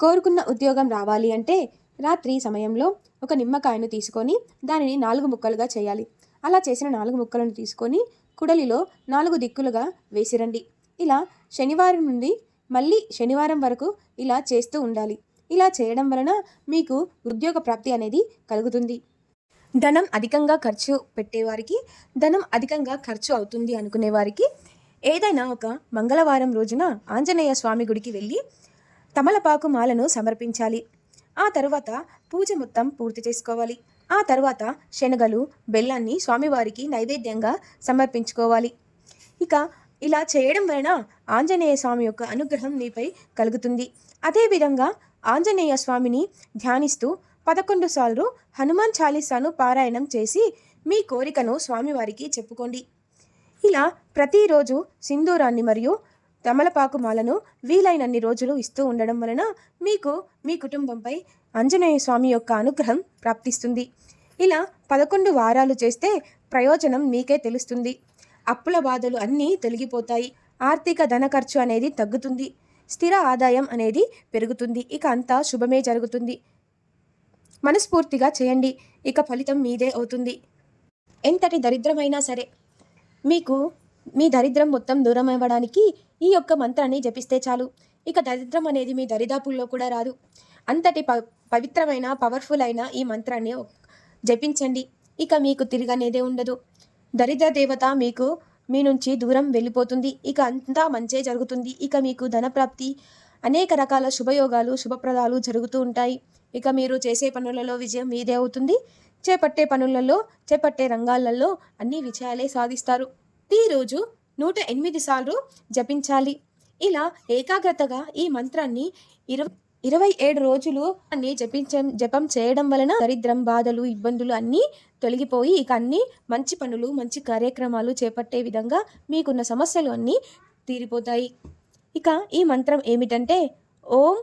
కోరుకున్న ఉద్యోగం రావాలి అంటే రాత్రి సమయంలో ఒక నిమ్మకాయను తీసుకొని దానిని నాలుగు ముక్కలుగా చేయాలి. అలా చేసిన నాలుగు ముక్కలను తీసుకొని కుడలిలో నాలుగు దిక్కులుగా వేసిరండి. ఇలా శనివారం నుండి మళ్ళీ శనివారం వరకు ఇలా చేస్తూ ఉండాలి. ఇలా చేయడం వలన మీకు ఉద్యోగ ప్రాప్తి అనేది కలుగుతుంది. ధనం అధికంగా ఖర్చు పెట్టేవారికి ధనం అధికంగా ఖర్చు అవుతుంది అనుకునే వారికి ఏదైనా ఒక మంగళవారం రోజున ఆంజనేయ స్వామి గుడికి వెళ్ళి తమలపాకు మాలను సమర్పించాలి. ఆ తరువాత పూజ మొత్తం పూర్తి చేసుకోవాలి. ఆ తర్వాత శనగలు బెల్లాన్ని స్వామివారికి నైవేద్యంగా సమర్పించుకోవాలి. ఇక ఇలా చేయడం వలన ఆంజనేయ స్వామి యొక్క అనుగ్రహం నీపై కలుగుతుంది. అదేవిధంగా ఆంజనేయ స్వామిని ధ్యానిస్తూ పదకొండు సార్లు హనుమాన్ చాలీసాను పారాయణం చేసి మీ కోరికను స్వామివారికి చెప్పుకోండి. ఇలా ప్రతిరోజు సింధూరాన్ని మరియు తమలపాకు మాలను వీలైనన్ని రోజులు ఇస్తూ ఉండడం వలన మీకు మీ కుటుంబంపై ఆంజనేయ స్వామి యొక్క అనుగ్రహం ప్రాప్తిస్తుంది. ఇలా పదకొండు వారాలు చేస్తే ప్రయోజనం మీకే తెలుస్తుంది. అప్పుల బాధలు అన్నీ తొలగిపోతాయి. ఆర్థిక ధన ఖర్చు అనేది తగ్గుతుంది. స్థిర ఆదాయం అనేది పెరుగుతుంది. ఇక అంతా శుభమే జరుగుతుంది. మనస్ఫూర్తిగా చేయండి. ఇక ఫలితం మీదే అవుతుంది. ఎంతటి దరిద్రమైనా సరే మీకు మీ దరిద్రం మొత్తం దూరం అవ్వడానికి ఈ యొక్క మంత్రాన్ని జపిస్తే చాలు. ఇక దరిద్రం అనేది మీ దరిదాపుల్లో కూడా రాదు. అంతటి ప పవిత్రమైన పవర్ఫుల్ అయిన ఈ మంత్రాన్ని జపించండి. ఇక మీకు తిరగనేదే ఉండదు. దరిద్ర దేవత మీకు మీ నుంచి దూరం వెళ్ళిపోతుంది. ఇక అంతా మంచే జరుగుతుంది. ఇక మీకు ధనప్రాప్తి అనేక రకాల శుభయోగాలు శుభప్రదాలు జరుగుతూ ఉంటాయి. ఇక మీరు చేసే పనులలో విజయం మీదే అవుతుంది. చేపట్టే పనులలో చేపట్టే రంగాలలో అన్ని విజయాలే సాధిస్తారు. ఈరోజు నూట ఎనిమిది సార్లు జపించాలి. ఇలా ఏకాగ్రతగా ఈ మంత్రాన్ని ఇరవై ఇరవై ఏడు రోజులు అన్ని జపించ జపం చేయడం వలన దరిద్రం బాధలు ఇబ్బందులు అన్నీ తొలగిపోయి ఇక అన్ని మంచి పనులు మంచి కార్యక్రమాలు చేపట్టే విధంగా మీకున్న సమస్యలు అన్నీ తీరిపోతాయి. ఇక ఈ మంత్రం ఏమిటంటే ఓం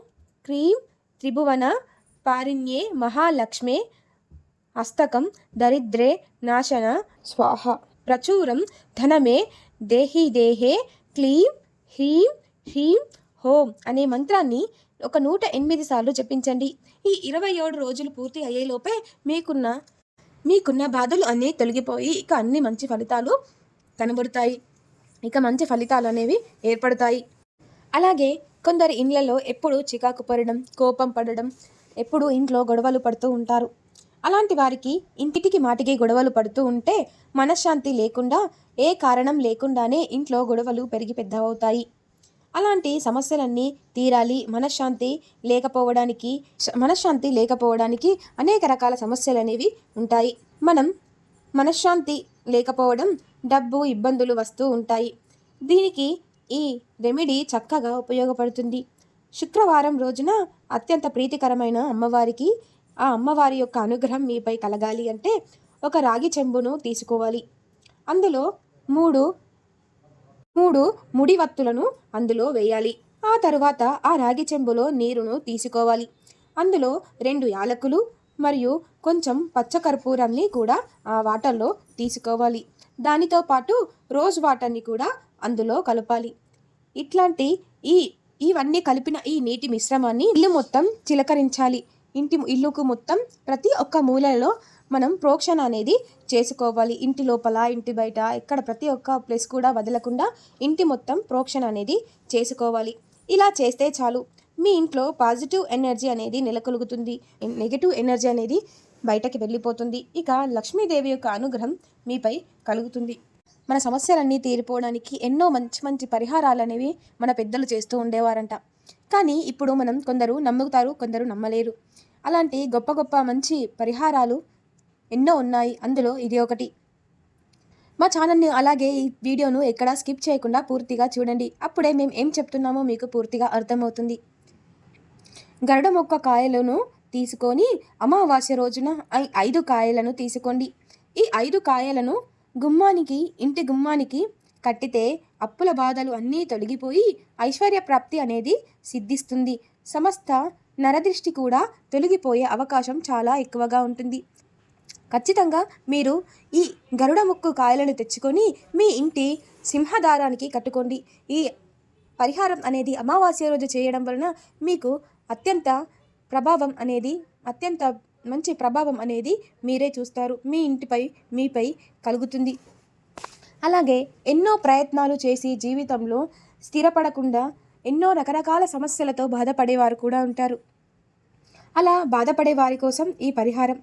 క్రీం త్రిభువన పారిణ్యే మహాలక్ష్మే హస్తకం దరిద్రే నాశన స్వాహ. ప్రచురం ధనమే దేహి దేహే క్లీం హ్రీం హ్రీం హోం అనే మంత్రాన్ని ఒక నూట ఎనిమిది సార్లు జపించండి. ఈ ఇరవై ఏడు రోజులు పూర్తి అయ్యేలోపే మీకున్న మీకున్న బాధలు అన్నీ తొలగిపోయి ఇక అన్ని మంచి ఫలితాలు కనబడతాయి. ఇక మంచి ఫలితాలు అనేవి ఏర్పడతాయి. అలాగే కొందరి ఇండ్లలో ఎప్పుడు చికాకు పడడం కోపం పడడం ఎప్పుడు ఇంట్లో గొడవలు పడుతూ ఉంటారు. అలాంటి వారికి ఇంటికి మాటికి గొడవలు పడుతూ ఉంటే మనశ్శాంతి లేకుండా ఏ కారణం లేకుండానే ఇంట్లో గొడవలు పెరిగి పెద్దవవుతాయి. అలాంటి సమస్యలన్నీ తీరాలి. మనశ్శాంతి లేకపోవడానికి మనశ్శాంతి లేకపోవడానికి అనేక రకాల సమస్యలు అనేవి ఉంటాయి. మనం మనశ్శాంతి లేకపోవడం డబ్బు ఇబ్బందులు వస్తూ ఉంటాయి. దీనికి ఈ రెమెడీ చక్కగా ఉపయోగపడుతుంది. శుక్రవారం రోజున అత్యంత ప్రీతికరమైన అమ్మవారికి ఆ అమ్మవారి యొక్క అనుగ్రహం మీపై కలగాలి అంటే ఒక రాగి చెంబును తీసుకోవాలి. అందులో మూడు మూడు ముడి వత్తులను అందులో వేయాలి. ఆ తరువాత ఆ రాగి చెంబులో నీరును తీసుకోవాలి. అందులో రెండు యాలకులు మరియు కొంచెం పచ్చకర్పూరాన్ని కూడా ఆ వాటర్లో తీసుకోవాలి. దానితో పాటు రోజ్ వాటర్ని కూడా అందులో కలపాలి. ఇట్లాంటి ఈ ఇవన్నీ కలిపిన ఈ నీటి మిశ్రమాన్ని ఇల్లు మొత్తం చిలకరించాలి. ఇంటి ఇల్లుకు మొత్తం ప్రతి ఒక్క మూలలో మనం ప్రోక్షణ అనేది చేసుకోవాలి. ఇంటి లోపల ఇంటి బయట ఎక్కడ ప్రతి ఒక్క ప్లేస్ కూడా వదలకుండా ఇంటి మొత్తం ప్రోక్షణ అనేది చేసుకోవాలి. ఇలా చేస్తే చాలు. మీ ఇంట్లో పాజిటివ్ ఎనర్జీ అనేది నెలకొలుగుతుంది. నెగిటివ్ ఎనర్జీ అనేది బయటకి వెళ్ళిపోతుంది. ఇక లక్ష్మీదేవి యొక్క అనుగ్రహం మీపై కలుగుతుంది. మన సమస్యలన్నీ తీరిపోవడానికి ఎన్నో మంచి మంచి పరిహారాలు అనేవి మన పెద్దలు చేస్తూ ఉండేవారంట. కానీ ఇప్పుడు మనం కొందరు నమ్ముతారు కొందరు నమ్మలేరు. అలాంటి గొప్ప గొప్ప మంచి పరిహారాలు ఎన్నో ఉన్నాయి. అందులో ఇది ఒకటి. మా ఛానల్ని అలాగే ఈ వీడియోను ఎక్కడా స్కిప్ చేయకుండా పూర్తిగా చూడండి. అప్పుడే మేము ఏం చెప్తున్నామో మీకు పూర్తిగా అర్థమవుతుంది. గరుడ మొక్క కాయలను తీసుకొని అమావాస్య రోజున ఐ- ఐదు కాయలను తీసుకోండి. ఈ ఐదు కాయలను గుమ్మానికి ఇంటి గుమ్మానికి కట్టితే అప్పుల బాధలు అన్నీ తొలగిపోయి ఐశ్వర్య ప్రాప్తి అనేది సిద్ధిస్తుంది. సమస్త నరదృష్టి కూడా తొలగిపోయే అవకాశం చాలా ఎక్కువగా ఉంటుంది. ఖచ్చితంగా మీరు ఈ గరుడ ముక్కు కాయలను తెచ్చుకొని మీ ఇంటి సింహదారానికి కట్టుకోండి. ఈ పరిహారం అనేది అమావాస్య రోజు చేయడం వలన మీకు అత్యంత ప్రభావం అనేది అత్యంత మంచి ప్రభావం అనేది మీరే చూస్తారు. మీ ఇంటిపై మీపై కలుగుతుంది. అలాగే ఎన్నో ప్రయత్నాలు చేసి జీవితంలో స్థిరపడకుండా ఎన్నో రకరకాల సమస్యలతో బాధపడేవారు కూడా ఉంటారు. అలా బాధపడే వారి కోసం ఈ పరిహారం.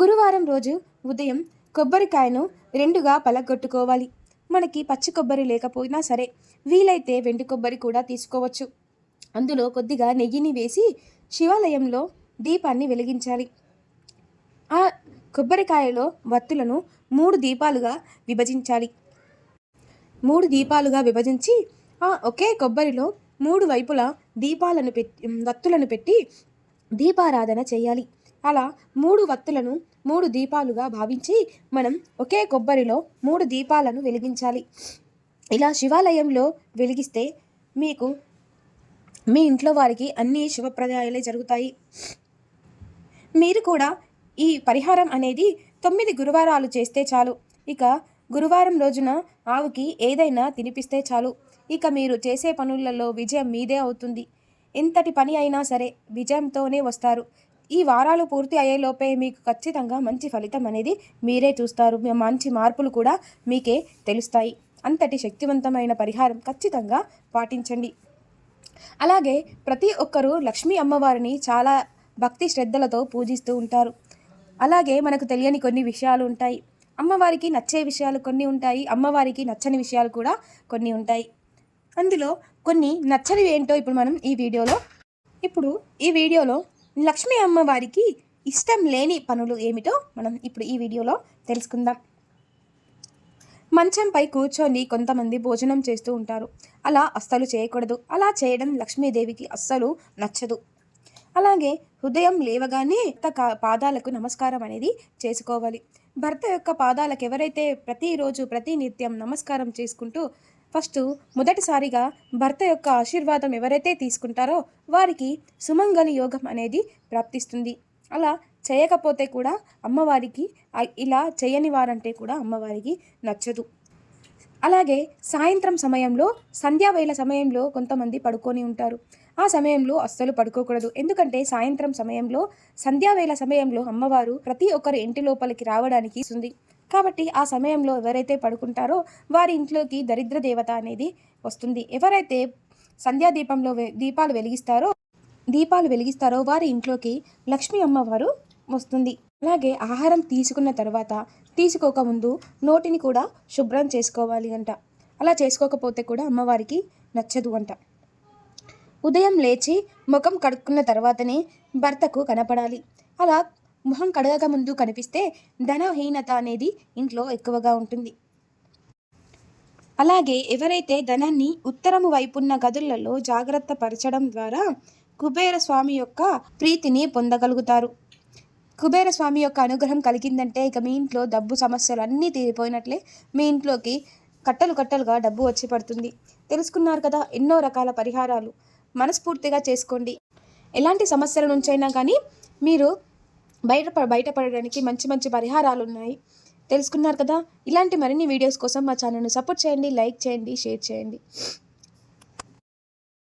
గురువారం రోజు ఉదయం కొబ్బరికాయను రెండుగా పలగొట్టుకోవాలి. మనకి పచ్చి కొబ్బరి లేకపోయినా సరే వీలైతే వెండి కొబ్బరి కూడా తీసుకోవచ్చు. అందులో కొద్దిగా నెయ్యిని వేసి శివాలయంలో దీపాన్ని వెలిగించాలి. ఆ కొబ్బరికాయలో వత్తులను మూడు దీపాలుగా విభజించాలి. మూడు దీపాలుగా విభజించి ఆ ఒకే కొబ్బరిలో మూడు వైపులా దీపాలను పెట్టి వత్తులను పెట్టి దీపారాధన చేయాలి. అలా మూడు వత్తులను మూడు దీపాలుగా భావించి మనం ఒకే కొబ్బరిలో మూడు దీపాలను వెలిగించాలి. ఇలా శివాలయంలో వెలిగిస్తే మీకు మీ ఇంట్లో వారికి అన్ని శుభప్రదాయాలే జరుగుతాయి. మీరు కూడా ఈ పరిహారం అనేది తొమ్మిది గురువారాలు చేస్తే చాలు. ఇక గురువారం రోజున ఆవుకి ఏదైనా తినిపిస్తే చాలు. ఇక మీరు చేసే పనులలో విజయం మీదే అవుతుంది. ఎంతటి పని అయినా సరే విజయంతోనే వస్తారు. ఈ వారాలు పూర్తి అయ్యేలోపే మీకు ఖచ్చితంగా మంచి ఫలితం అనేది మీరే చూస్తారు. మంచి మార్పులు కూడా మీకే తెలుస్తాయి. అంతటి శక్తివంతమైన పరిహారం ఖచ్చితంగా పాటించండి. అలాగే ప్రతి ఒక్కరూ లక్ష్మీ అమ్మవారిని చాలా భక్తి శ్రద్ధలతో పూజిస్తూ ఉంటారు. అలాగే మనకు తెలియని కొన్ని విషయాలు ఉంటాయి. అమ్మవారికి నచ్చే విషయాలు కొన్ని ఉంటాయి. అమ్మవారికి నచ్చని విషయాలు కూడా కొన్ని ఉంటాయి. అందులో కొన్ని నచ్చనివి ఏంటో ఇప్పుడు మనం ఈ వీడియోలో ఇప్పుడు ఈ వీడియోలో లక్ష్మీ అమ్మవారికి ఇష్టం లేని పనులు ఏమిటో మనం ఇప్పుడు ఈ వీడియోలో తెలుసుకుందాం. మంచంపై కూర్చొని కొంతమంది భోజనం చేస్తూ ఉంటారు. అలా అస్సలు చేయకూడదు. అలా చేయడం లక్ష్మీదేవికి అస్సలు నచ్చదు. అలాగే ఉదయం లేవగానే భర్త కా- పాదాలకు నమస్కారం అనేది చేసుకోవాలి. భర్త యొక్క పాదాలకు ఎవరైతే ప్రతిరోజు ప్రతి నిత్యం నమస్కారం చేసుకుంటూ ఫస్ట్ మొదటిసారిగా భర్త యొక్క ఆశీర్వాదం ఎవరైతే తీసుకుంటారో వారికి సుమంగళి యోగం అనేది ప్రాప్తిస్తుంది. అలా చేయకపోతే కూడా అమ్మవారికి ఇలా చేయని వారంటే కూడా అమ్మవారికి నచ్చదు. అలాగే సాయంత్రం సమయంలో సంధ్యావేళ సమయంలో కొంతమంది పడుకొని ఉంటారు. ఆ సమయంలో అస్సలు పడుకోకూడదు. ఎందుకంటే సాయంత్రం సమయంలో సంధ్యావేళ సమయంలో అమ్మవారు ప్రతి ఒక్కరి ఇంటి లోపలికి రావడానికి ఉంది కాబట్టి ఆ సమయంలో ఎవరైతే పడుకుంటారో వారి ఇంట్లోకి దరిద్ర దేవత అనేది వస్తుంది. ఎవరైతే సంధ్యా దీపంలో దీపాలు వెలిగిస్తారో దీపాలు వెలిగిస్తారో వారి ఇంట్లోకి లక్ష్మీ అమ్మవారు వస్తుంది. అలాగే ఆహారం తీసుకున్న తర్వాత తీసుకోకముందు నోటిని కూడా శుభ్రం చేసుకోవాలి అంట. అలా చేసుకోకపోతే కూడా అమ్మవారికి నచ్చదు అంట. ఉదయం లేచి ముఖం కడుక్కున్న తర్వాతనే భర్తకు కనపడాలి. అలా ముఖం కడగక ముందు కనిపిస్తే ధనహీనత అనేది ఇంట్లో ఎక్కువగా ఉంటుంది. అలాగే ఎవరైతే ధనాన్ని ఉత్తరము వైపున్న గదులలో జాగ్రత్త పరచడం ద్వారా కుబేర స్వామి యొక్క ప్రీతిని పొందగలుగుతారు. కుబేర స్వామి యొక్క అనుగ్రహం కలిగిందంటే ఇక మీ ఇంట్లో డబ్బు సమస్యలు అన్నీ తీరిపోయినట్లే మీ ఇంట్లోకి కట్టలు కట్టలుగా డబ్బు వచ్చి పడుతుంది. తెలుసుకున్నారు కదా ఎన్నో రకాల పరిహారాలు. మనస్ఫూర్తిగా చేసుకోండి. ఎలాంటి సమస్యల నుంచైనా కానీ మీరు బయట బయటపడడానికి మంచి మంచి పరిహారాలు ఉన్నాయి తెలుసుకున్నారు కదా? ఇలాంటి మరిన్ని వీడియోస్ కోసం మా ఛానల్ని సపోర్ట్ చేయండి లైక్ చేయండి షేర్ చేయండి.